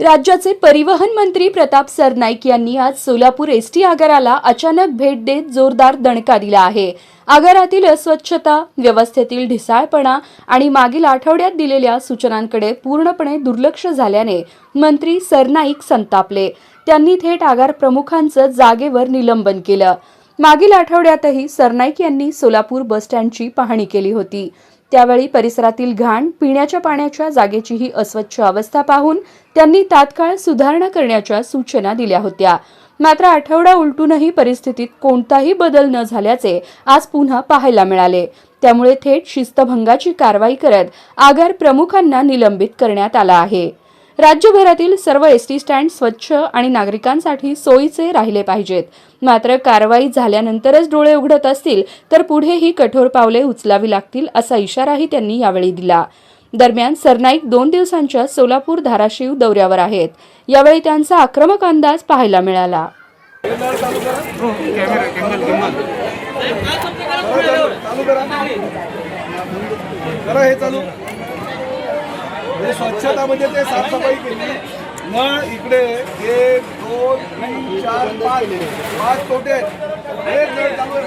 राज्याचे परिवहन मंत्री प्रताप सरनाईक यांनी आज सोलापूर एसटी आगाराला अचानक भेट देत जोरदार दणका दिला आहे. आगारातील अस्वच्छता व्यवस्थेतील ढिसाळपणा आणि मागील आठवड्यात दिलेल्या सूचनांकडे पूर्णपणे दुर्लक्ष झाल्याने मंत्री सरनाईक संतापले. त्यांनी थेट आगार प्रमुखांचं जागेवर निलंबन केलं. मागील आठवड्यातही सरनाईक यांनी सोलापूर बसस्टँडची पाहणी केली होती. त्यावेळी परिसरातील घाण पिण्याच्या पाण्याच्या जागेचीही अस्वच्छ अवस्था पाहून त्यांनी तात्काळ सुधारणा करण्याच्या सूचना दिल्या होत्या. मात्र आठवडा उलटूनही परिस्थितीत कोणताही बदल न झाल्याचे आज पुन्हा पाहायला मिळाले. त्यामुळे थेट शिस्तभंगाची कारवाई करत आगार प्रमुखांना निलंबित करण्यात आला आहे. राज्यभरातील सर्व एस टी स्टँड स्वच्छ आणि नागरिकांसाठी सोयीचे राहिले पाहिजेत. मात्र कारवाई झाल्यानंतरच डोळे उघडत असतील तर पुढेही कठोर पावले उचलावी लागतील असा इशाराही त्यांनी यावेळी दिला. दरम्यान सरनाईक दोन दिवसांच्या सोलापूर धाराशिव दौऱ्यावर आहेत. यावेळी त्यांचा आक्रमक अंदाज पाहायला मिळाला. हो, चालू करा हे चालू. म्हणजे स्वच्छता म्हणजे ते साफसफाई केली. मग इकडे एक दोन तीन चार पाच पाच तोटे आहेत. एक नळ चालू आहे.